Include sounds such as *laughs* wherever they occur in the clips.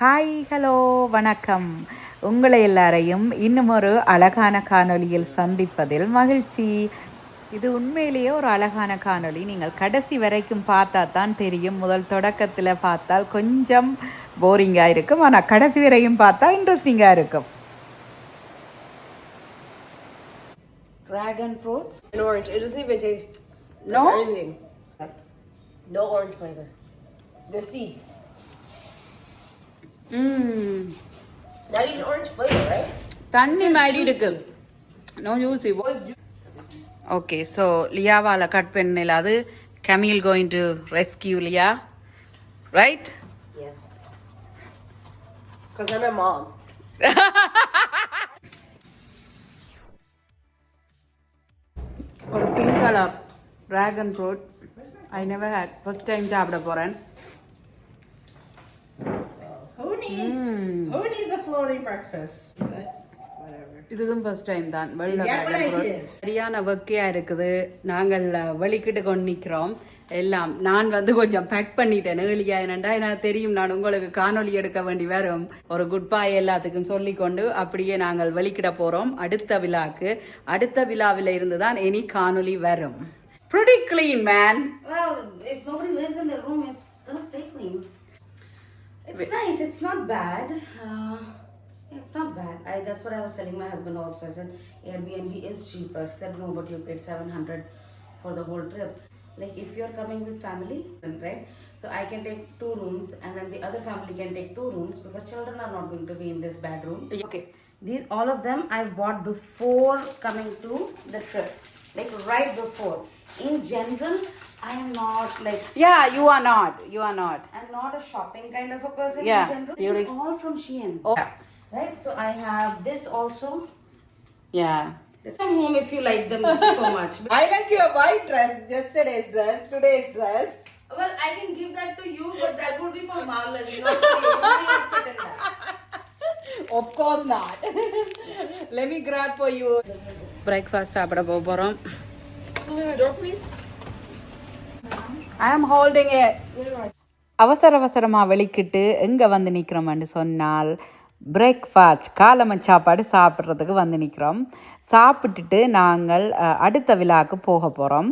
Hi hello வணக்கம் உங்களை எல்லாரையும் இன்னும் ஒரு அழகான காணொளியில் சந்திப்பதில் மகிழ்ச்சி இது உண்மையிலேயே ஒரு அழகான காணொளி நீங்கள் கடைசி வரைக்கும் பார்த்தா தான் தெரியும் முதல் தொடக்கத்தில் பார்த்தால் கொஞ்சம் போரிங்காக இருக்கும் ஆனால் கடைசி வரையும் பார்த்தா இன்ட்ரெஸ்டிங்காக இருக்கும் Dragon fruits? An orange. It doesn't even taste like No? anything. No orange flavor. The seeds. ம் Not even orange flavor, right? தண்ணி மாதிரி இருக்கு. நோ யூஸ் ஓகே ஸோ லியாவால் கட் பண்ணல அது Camelia going to rescue Lia. Right. *laughs* ஒரு pink colour dragon fruit I never hate first time சாப்பிட போகிறேன் Who needs who needs a floating breakfast? But. இதுவும் ஃபர்ஸ்ட் டைம் தான். வெள்ள. சரியான வெக்கையா இருக்குது. நாங்கள் அஹ், வெளிக்கிட்டு கொண்டு நிற்கிறோம் எல்லாம் நான் வந்து கொஞ்சம் பேக் பண்ணிட்டேன். ஏழியா என்னண்டா? எனக்கு தெரியும் நான் உங்களுக்கு காணொளி எடுக்க வேண்டி வரும். ஒரு குட் பை எல்லாத்துக்கும் சொல்லி கொண்டு அப்படியே நாங்கள் வெளிக்கிட போறோம். அடுத்த விழாக்கு. அடுத்த விழாவில இருந்து தான் இனி காணொளி வரும். Pretty clean man. Well, if nobody lives in the room, it's gonna stay clean. It's nice. It's not bad. Uh, it's not bad. I, that's what I was telling my husband also. I said Airbnb is cheaper. He said no, but you paid seven hundred for the whole trip. Like if you're coming with family, then, right? So I can take two rooms, and then the other family can take two rooms because children are not going to be in this bad room. Okay, these all of them I've bought before coming to the trip, like right before. In general, I am not like. Yeah, you are not. You are not. I'm not a shopping kind of a person yeah, in general. Beautiful. All from Shein. Oh. Yeah. Right? So I have this also. Yeah. This from home if you like them *laughs* so much. I like your white dress, yesterday's dress, today's dress. Well, I can give that to you, but that would be for Marla. You know, *laughs* of course not. *laughs* Let me grab for you. Breakfast, Abra Boborom. Door, please. ஐ ஆம் holding அவசர அவசரமாக வெளிக்கிட்டு எங்கே வந்து நிற்கிறோம்னு சொன்னால் breakfast காலம சாப்பாடு சாப்பிட்றதுக்கு வந்து நிற்கிறோம் சாப்பிட்டுட்டு நாங்கள் அடுத்த விழாவுக்கு போக போகிறோம்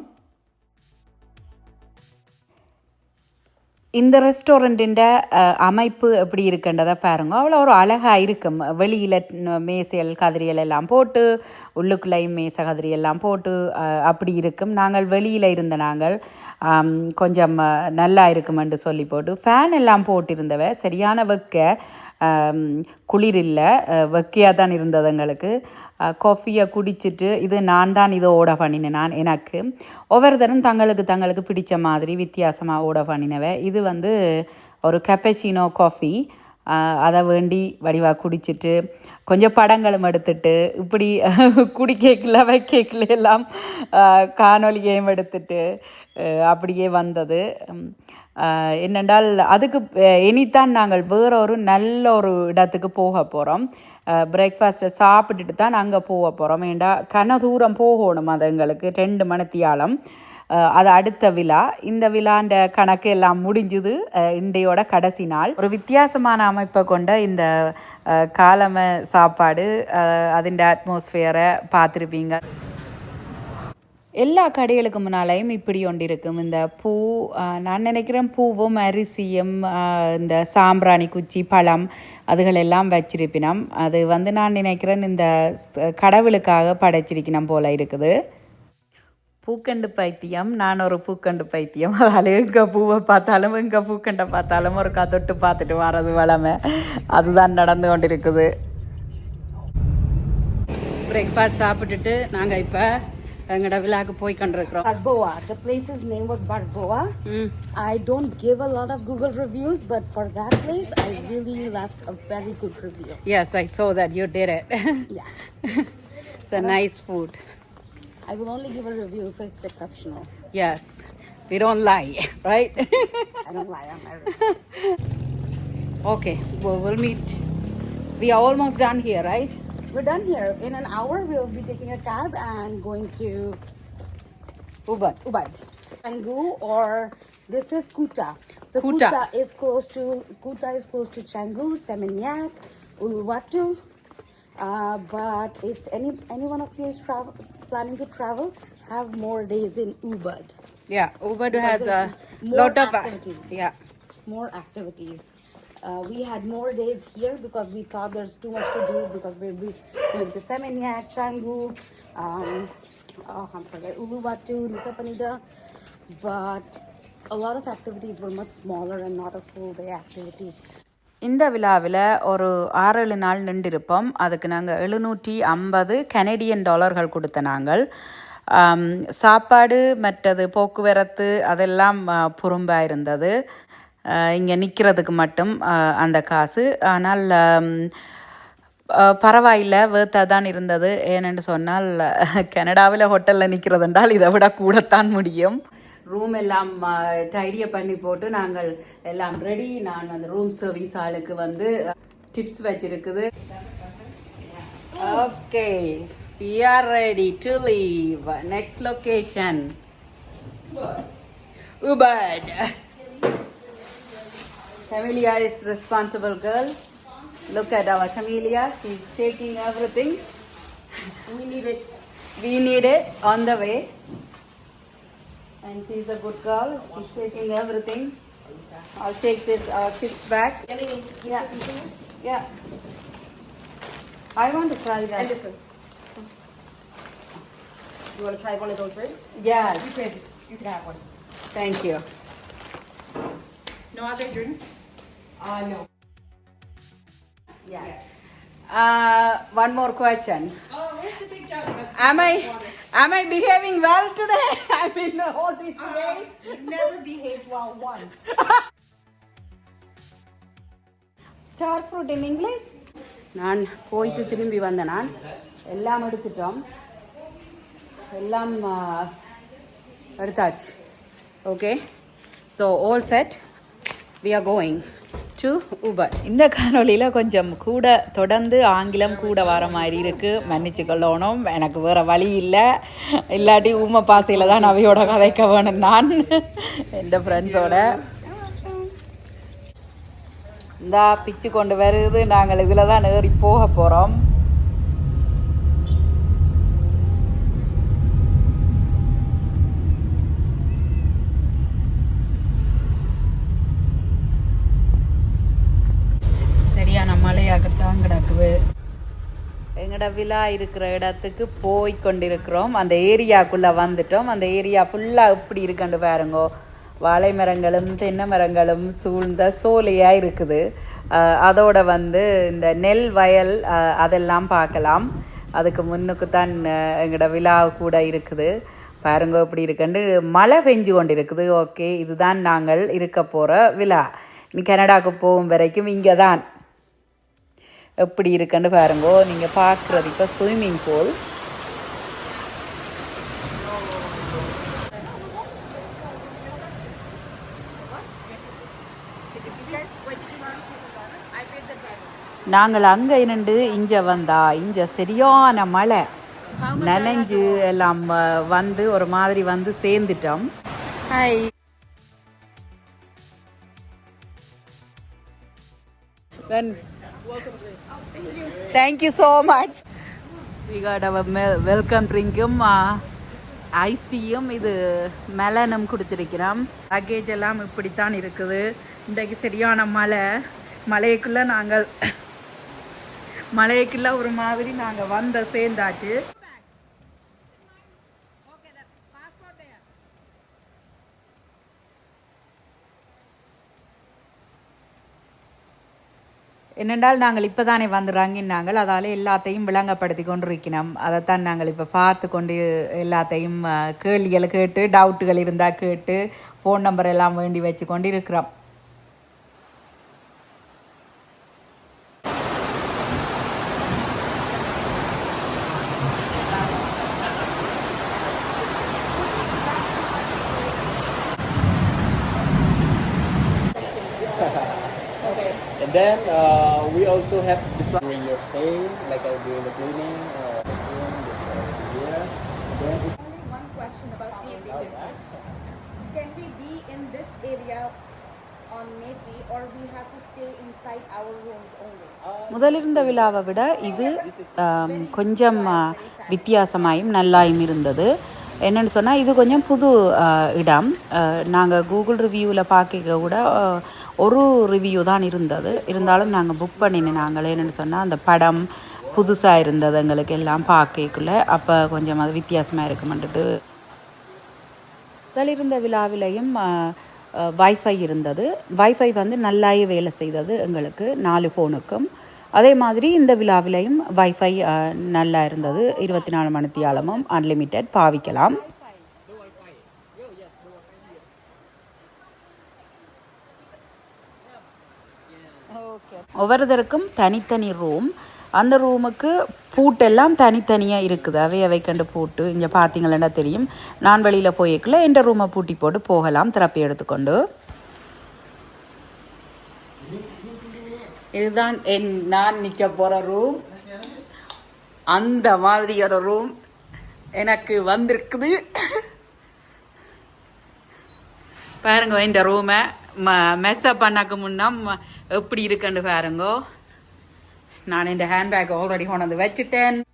இந்த ரெஸ்டாரண்ட்டின் அமைப்பு எப்படி இருக்குன்றதை பாருங்க. அவ்வளோ ஒரு அழகாக இருக்கும் வெளியில் மேசையல் கதிரியல் எல்லாம் போட்டு உள்ளுக்குள்ளேயும் மேசை கதிரி எல்லாம் போட்டு அப்படி இருக்கும். நாங்கள் வெளியில் இருந்த நாங்கள் கொஞ்சம் நல்லா இருக்குமென்று சொல்லி போட்டு ஃபேன் எல்லாம் போட்டிருந்தவ சரியான வெக்க குளிர் இல்லை வெக்கையாக தான் இருந்தது எங்களுக்கு. காஃபியை குடிச்சிட்டு இது நான் தான் இதை ஓட பண்ணினேன் நான் எனக்கு. ஒவ்வொருத்தரும் தங்களுக்கு தங்களுக்கு பிடித்த மாதிரி வித்தியாசமாக ஓட பண்ணினவ. இது வந்து ஒரு கெப்பச்சினோ காஃபி அதை வேண்டி வடிவாக குடிச்சிட்டு கொஞ்சம் படங்களும் எடுத்துட்டு இப்படி குடிக்கேக்கில் வைக்கேக்கில் எல்லாம் காணொலியையும் எடுத்துட்டு அப்படியே வந்தது. என்னென்றால் அதுக்கு இனித்தான் நாங்கள் வேற ஒரு நல்ல ஒரு இடத்துக்கு போக போகிறோம் பிரேக்ஃபாஸ்ட்டை சாப்பிட்டுட்டு தான் அங்கே போக போகிறோம் ஏண்டா கன தூரம் போகணும் அது எங்களுக்கு ரெண்டு மணித்தியாலம். அது அடுத்த விழா. இந்த விழாண்ட கணக்கு எல்லாம் முடிஞ்சுது. இண்டையோட கடைசி நாள். ஒரு வித்தியாசமான அமைப்பை கொண்ட இந்த காலமை காலம சாப்பாடு அதிൻ്റെ அட்மாஸ்ஃபியரை பார்த்துருப்பீங்க. எல்லா கடைகளுக்கு முன்னாலையும் இப்படி ஒன்று இருக்கும் இந்த பூ நான் நினைக்கிறேன் பூவும் அரிசியும் இந்த சாம்பிராணி குச்சி பழம் அதுகளெல்லாம் வச்சிருப்பினம். அது வந்து நான் நினைக்கிறேன் இந்த கடவுளுக்காக படைச்சிருக்கணும் போல இருக்குது. பூக்கண்டு பைத்தியம் நான் ஒரு பூக்கண்டு பைத்தியம். அதால் எங்கே பூவை பார்த்தாலும் எங்கே பூக்கண்டை பார்த்தாலும் ஒரு கதொட்டு பார்த்துட்டு வர்றது வளமை. அதுதான் நடந்து கொண்டிருக்குது. பிரேக்ஃபாஸ்ட் சாப்பிட்டுட்டு நாங்கள் இப்போ எங்களோட விழாக்கு போய் கொண்டிருக்கிறோம் Barboa. The place's name was Barboa. ம் I don't give a lot of Google reviews, but for that place, I really left a very good review. Yes, I saw that you did it. Yeah. it's a nice food. I will only give a review if it's exceptional. Yes, we don't lie, right? I don't lie on my reviews. *laughs* okay, well, we'll meet. We are almost done here, right? We're done here. In an hour, we'll be taking a cab and going to. Ubad. Pangu or this is Kuta. So Kuta. Kuta, is close to Kuta is close to Canggu, Seminyak, Uluwatu. Uh, but if any any one of you is travel planning to travel, have more days in Ubud. Yeah, Ubud has a lot of activities. yeah. More activities. Uh, we had more days here because we thought there's too much to do because we, be going to Seminyak, Canggu, um, oh, I'm forget, Uluwatu, Nusa But a lot of activities were much smaller and not a full day activity. இந்த விழாவில் ஒரு ஆறேழு நாள் நின்றிருப்போம் அதுக்கு நாங்கள் எழுநூற்றி ஐம்பது Canadian டாலர்கள் கொடுத்த நாங்கள் சாப்பாடு மற்றது போக்குவரத்து அதெல்லாம் புறம்பாக இருந்தது இங்கே நிற்கிறதுக்கு மட்டும் அந்த காசு. ஆனால் பரவாயில்ல வேர்த்தாக தான் இருந்தது. ஏனென்று சொன்னால் *laughs* கனடாவில் ஹோட்டலில் நிற்கிறது என்றால் இதை விட கூடத்தான் முடியும். ரூம் எல்லாம் டைடியை பண்ணி போட்டு நாங்கள் எல்லாம் ரெடி நான் அந்த ரூம் சர்வீஸ் ஆளுக்கு வந்து டிப்ஸ் வச்சிருக்குது. Okay we are ready to leave next location ubud Camelia is responsible girl look at our Camelia she's taking everything We need it. we need it on the way and she's a good girl she's taking everything i'll take this uh, kids back yeah yeah i want to try that And this one. You want to try one of those drinks? Yeah. You can. You can have one. thank you No other drinks? Uh, no. yes uh, one more question Oh, where's the big jug? am i am i behaving well today i mean all these days You've never behaved well once. Star fruit in English நான் போயிட்டு திரும்பி வந்த நான் எல்லாம் எடுத்துட்டோம் எல்லாம் எடுத்தாச்சு okay so all set we are going to Uber இந்த காணொலியில் கொஞ்சம் கூட தொடர்ந்து ஆங்கிலம் கூட வர மாதிரி இருக்குது மன்னிச்சு கொள்ளணும் எனக்கு வேறு வழி இல்லை. இல்லாட்டி ஊமை பாசையில் தான் நவியோட கதைக்க வேணும் நான். இந்த ஃப்ரெண்ட்ஸோட இந்தா பிச்சு கொண்டு வருது. நாங்கள் இதில் தான் ஏறி போக போகிறோம் எங்கட விழா இருக்கிற இடத்துக்கு போய் கொண்டிருக்கிறோம். அந்த ஏரியாக்குள்ளே வந்துட்டோம். அந்த ஏரியா ஃபுல்லாக இப்படி இருக்குன்னு பாருங்கோ. வாழை மரங்களும் தென்னை மரங்களும் சூழ்ந்த சோலையாக இருக்குது. அதோட வந்து இந்த நெல் வயல் அதெல்லாம் பார்க்கலாம். அதுக்கு முன்னுக்கு தான் எங்களோட விழா கூட இருக்குது. பாருங்க இப்படி இருக்குன்னு. மழை பெஞ்சு கொண்டு இருக்குது ஓகே இதுதான் நாங்கள் இருக்க போகிற விழா. இனி கனடாவுக்கு போகும் வரைக்கும் இங்கே தான் எப்படி இருக்குன்னு பாருங்கோ. நீங்கள் பார்க்குறது இப்போ ஸ்விம்மிங் பூல் நாங்கள் அங்கே நின்று இங்கே வந்தா இங்கே சரியான மழை. நனைஞ்சு எல்லாம் வந்து ஒரு மாதிரி வந்து சேர்ந்துட்டோம். Then Thank you thank you so much welcome our ice டீயும் uh, இது மெலனும் கொடுத்துருக்கிறோம். லக்கேஜ் எல்லாம் இப்படித்தான் இருக்குது. இன்றைக்கு சரியான மழை. மலைக்குள்ளே நாங்கள் மலைக்குள்ளே ஒரு மாதிரி நாங்கள் வந்த சேர்ந்தாச்சு. என்னென்றால் நாங்கள் இப்போ தானே வந்துடுறாங்கன்னாங்கள் அதால் எல்லாத்தையும் விளங்கப்படுத்தி கொண்டிருக்கிறோம் அதைத்தான் நாங்கள் இப்போ பார்த்து கொண்டு எல்லாத்தையும் கேள்விகளை கேட்டு டவுட்டுகள் இருந்தால் கேட்டு ஃபோன் நம்பர் எல்லாம் வேண்டி வச்சு கொண்டு இருக்கிறோம் then uh, we also have this one during your stay, like uh, during the cleaning, uh, the room, the here. And then Only one question about Airbnb. Can we be in this area on Navy or we have to stay inside our rooms only? முதலிருந்த விழாவை விட இது கொஞ்சம் வித்தியாசமாயும் நல்லாயும் இருந்தது என்னென்னு சொன்னால் இது கொஞ்சம் புது இடம் நாங்கள் கூகுள் ரிவ்யூவில் பார்க்க கூட ஒரு ரிவ்யூ தான் இருந்தது. இருந்தாலும் நாங்கள் புக் பண்ணின நாங்களே என்னென்னு சொன்னால் அந்த படம் புதுசாக இருந்தது எங்களுக்கு எல்லாம் பார்க்கக்குள்ள. அப்போ கொஞ்சம் அது வித்தியாசமாக இருக்குமென்ட்டு முதலிருந்த விழாவிலையும் வைஃபை இருந்தது. வைஃபை வந்து நல்லாயே வேலை செய்தது எங்களுக்கு நாலு ஃபோனுக்கும் அதே மாதிரி இந்த விழாவிலையும் வைஃபை நல்லா இருந்தது. இருபத்தி நாலு மணித்தியாலமும் அன்லிமிட்டெட் பாவிக்கலாம். ஒவ்வொருத்தருக்கும் தனித்தனி ரூம் அந்த ரூமுக்கு பூட்டெல்லாம் தனித்தனியாக இருக்குது. அவை அவை கண்டு பூட்டு இங்கே பார்த்தீங்களா தெரியும்? நான் வெளியில் போயிருக்கல என் ரூமை பூட்டி போட்டு போகலாம் திறப்பி எடுத்துக்கொண்டு. இதுதான் என் நான் நிற்க போகிற ரூம் அந்த மாதிரியான ரூம் எனக்கு வந்திருக்குது. பாருங்க இந்த ரூமை மெஸ்அப் பண்ணக்கு முன்னா ம- எப்படி இருக்குன்னு பாருங்க. நான் இந்த ஹேண்ட்பேக் ஆல்ரெடி கொண்டு வந்து வச்சுட்டேன்.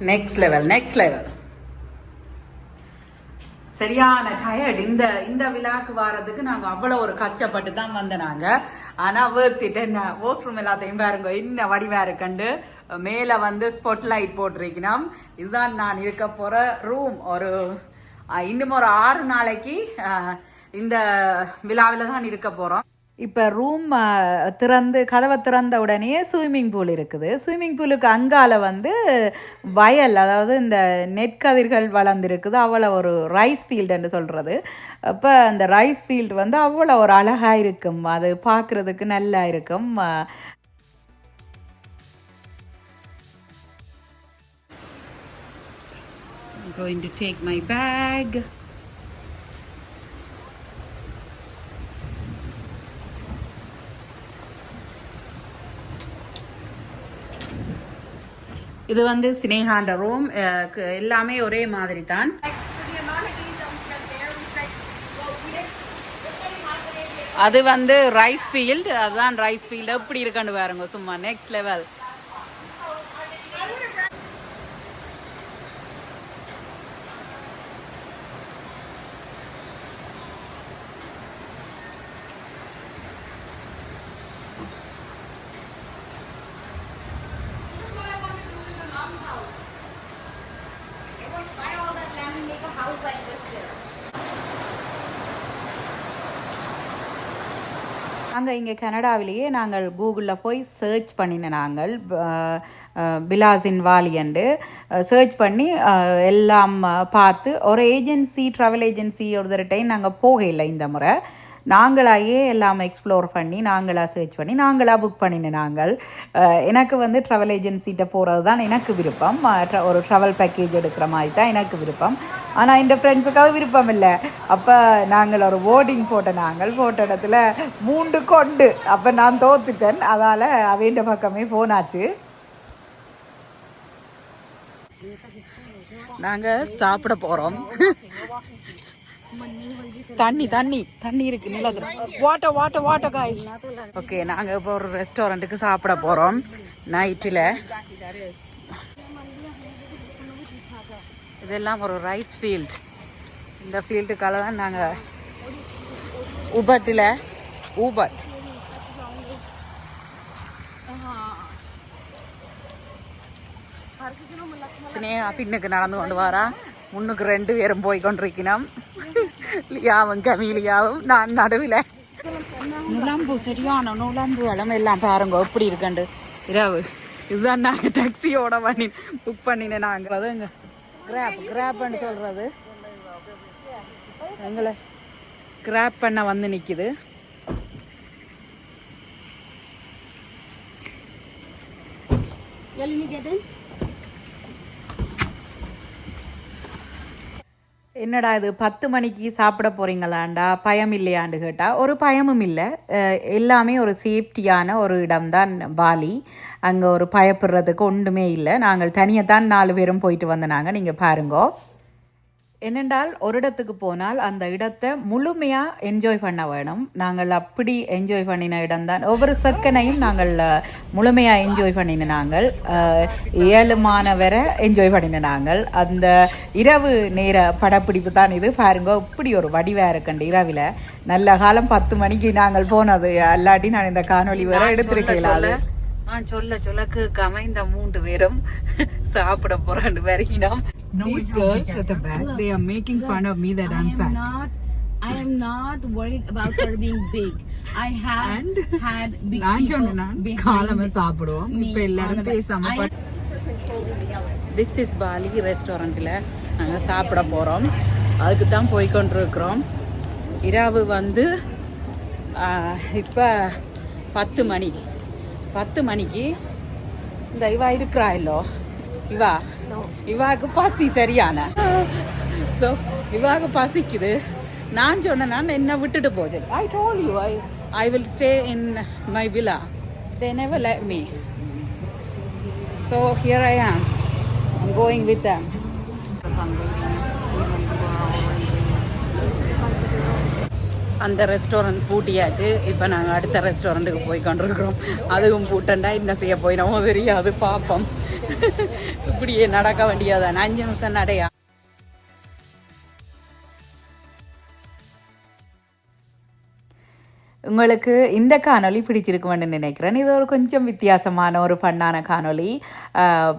நெக்ஸ்ட் லெவல் நெக்ஸ்ட் லெவல் சரியான டயர்ட் இந்த இந்த விழாக்கு வாரதுக்கு நாங்கள் அவ்வளோ ஒரு கஷ்டப்பட்டு தான் வந்த நாங்கள் ஆனால் வேர்த்திட்டு என்ன வாஷ்ரூம் எல்லாத்தையும் பாருங்க இன்ன வடிவாக இருக்கண்டு. மேலே வந்து ஸ்பாட் லைட் போட்டிருக்கணும். இதுதான் நான் இருக்க போகிற ரூம் ஒரு இன்னும் ஒரு ஆறு நாளைக்கு இந்த விழாவில் தான் இருக்க போகிறோம் இப்போ ரூம் திறந்து கதவை திறந்த உடனே ஸ்விம்மிங் பூல் இருக்குது. ஸ்விம்மிங் பூலுக்கு அங்கால வந்து வயல் அதாவது இந்த நெற்கதிர்கள் வளர்ந்துருக்குது. அவ்வளோ ஒரு ரைஸ் ஃபீல்டுன்னு சொல்கிறது அப்போ அந்த ரைஸ் ஃபீல்டு வந்து அவ்வளோ ஒரு அழகாக இருக்கும். அது பார்க்குறதுக்கு நல்லா இருக்கும். I'm going to take my bag. இது வந்து சினேகாண்ட ரூம் எல்லாமே ஒரே மாதிரி தான் அது வந்து ரைஸ் ஃபீல்டு அதுதான் ரைஸ் ஃபீல்டு எப்படி இருக்குன்னு பாருங்க சும்மா நெக்ஸ்ட் லெவல் நாங்கள் இங்கே கனடாவிலேயே நாங்கள் கூகுளில் போய் சர்ச் பண்ணின நாங்கள் பிலாசின் பிலாஸின் வாலியண்டு சர்ச் பண்ணி எல்லாம் பார்த்து ஒரு ஏஜென்சி ட்ராவல் ஏஜென்சி ஒரு டைம் நாங்கள் போகலை இந்த முறை. நாங்களாயே எல்லாம் எக்ஸ்ப்ளோர் பண்ணி நாங்களாக சர்ச் பண்ணி நாங்களாக புக் பண்ணின நாங்கள் எனக்கு வந்து ட்ராவல் ஏஜென்சிகிட்ட போகிறது தான் எனக்கு விருப்பம். ஒரு ட்ராவல் பேக்கேஜ் எடுக்கிற மாதிரி தான் எனக்கு விருப்பம். ஆனால் இந்த ஃப்ரெண்ட்ஸுக்காக விருப்பம் இல்லை அப்போ நாங்கள் ஒரு போர்டிங் போட்ட நாங்கள் போட்ட இடத்துல மூண்டு கொண்டு. அப்போ நான் தோத்துட்டேன். அதால் அவைண்ட பக்கமே போனாச்சு. நாங்கள் சாப்பிட போகிறோம் தண்ணி தண்ணி. தண்ணி இருக்கு நல்லது water water water guys okay நாங்கள் இப்போ ஒரு ரெஸ்டாரண்ட்டுக்கு சாப்பிட போகிறோம் நைட்டில் இதெல்லாம் ஒரு ரைஸ் ஃபீல்ட் இந்த ஃபீல்டுக்கால தான் நாங்கள் உபட்டில் ஊபட் ஸ்னேகா பின்னுக்கு நடந்து கொண்டு வரா. முன்னுக்கு ரெண்டு பேரும் போய் கொண்டிருக்கணும் லியாவும் கமீலியாவும் நான் நடுவில். நுழம்பு சரியான நுழம்பு இளம் எல்லாம் பாருங்க எப்படி இருக்கண்டு. இரவு. இதுதான் நாங்கள் டாக்ஸியோட பண்ணி புக் பண்ணினேன் நாங்கள் அதுங்க. கிராப் கிராப்னு சொல்கிறது எங்களை கிராப் பண்ண வந்து நிற்கிது என்னடா இது பத்து மணிக்கு சாப்பிட போகிறீங்களாண்டா பயம் இல்லையான்னு கேட்டால் ஒரு பயமும் இல்லை. எல்லாமே ஒரு சேஃப்டியான ஒரு இடம்தான் பாலி. அங்கே ஒரு பயப்படுறதுக்கு ஒன்றுமே இல்லை. நாங்கள் தனியாக தான் நாலு பேரும் போயிட்டு வந்தனாங்க. நீங்கள் பாருங்கோ. என்னென்றால் ஒரு இடத்துக்கு போனால் அந்த இடத்தை முழுமையாக என்ஜாய் பண்ண வேணும். நாங்கள் அப்படி என்ஜாய் பண்ணின இடம்தான். ஒவ்வொரு செகண்டையும் நாங்கள் முழுமையாக என்ஜாய் பண்ணின நாங்கள். ஏழுமான வரை என்ஜாய் பண்ணின நாங்கள். அந்த இரவு நேர படப்பிடிப்பு தான் இது. பாருங்க இப்படி ஒரு வடிவாக இருக்குண்டு இரவில். நல்ல காலம் பத்து மணிக்கு நாங்கள் போனது. அல்லாட்டி நான் இந்த காணொளி வேற எடுத்திருக்கேன் ஆ சொல்ல சொல்ல கேட்காம இந்த மூன்று பேரும் சாப்பிட போறாண்டு வரைக்கினோம் These girls at the back, they are making fun of me that I'm fat. not. I am not worried about her being big. I have And had big நான் சொன்னேன் காலமா சாப்பிடுவோம். இப்ப எல்லாரும் பேசாம I- திஸ் இஸ் பாலி ரெஸ்டாரண்ட்டில் நாங்கள் சாப்பிட போகிறோம் அதுக்கு தான் போய் கொண்டிருக்கிறோம். இரவு வந்து இப்போ பத்து மணி. பத்து மணிக்கு. இந்த இவா இருக்கிறா இல்லோ இவா இவாக்கு பசி சரியான. ஸோ இவாக்கு பசிக்குது. நான் சொன்னேன் நான் என்ன விட்டுட்டு போச்சேன் I told you I I will stay in my villa they never let me So here I am. I'm going with them. அந்த ரெஸ்டாரண்ட் பூட்டியாச்சு. இப்போ நாங்கள் அடுத்த ரெஸ்டாரண்ட்டுக்கு போய் கொண்டிருக்கிறோம். அதுவும் பூட்டண்டா என்ன செய்ய போயினமோ தெரியாது பார்ப்போம் இப்படியே நடக்க வேண்டியதான் அஞ்சு நிமிஷம் நடையா? உங்களுக்கு இந்த காணொலி பிடிச்சிருக்குமென்னு நினைக்கிறேன். இது ஒரு கொஞ்சம் வித்தியாசமான ஒரு ஃபன்னான காணொலி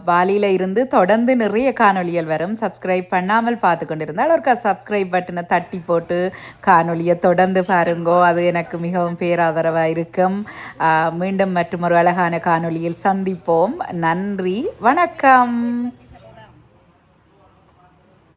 பாலியில் இருந்து தொடர்ந்து நிறைய காணொலிகள் வரும். சப்ஸ்கிரைப் பண்ணாமல் பார்த்து கொண்டிருந்தால் ஒரு சப்ஸ்கிரைப் பட்டனை தட்டி போட்டு காணொலியை தொடர்ந்து பாருங்கோ. அது எனக்கு மிகவும் பேராதரவாக இருக்கும். மீண்டும் மற்றும் ஒரு அழகான காணொலியில் சந்திப்போம். நன்றி. வணக்கம்.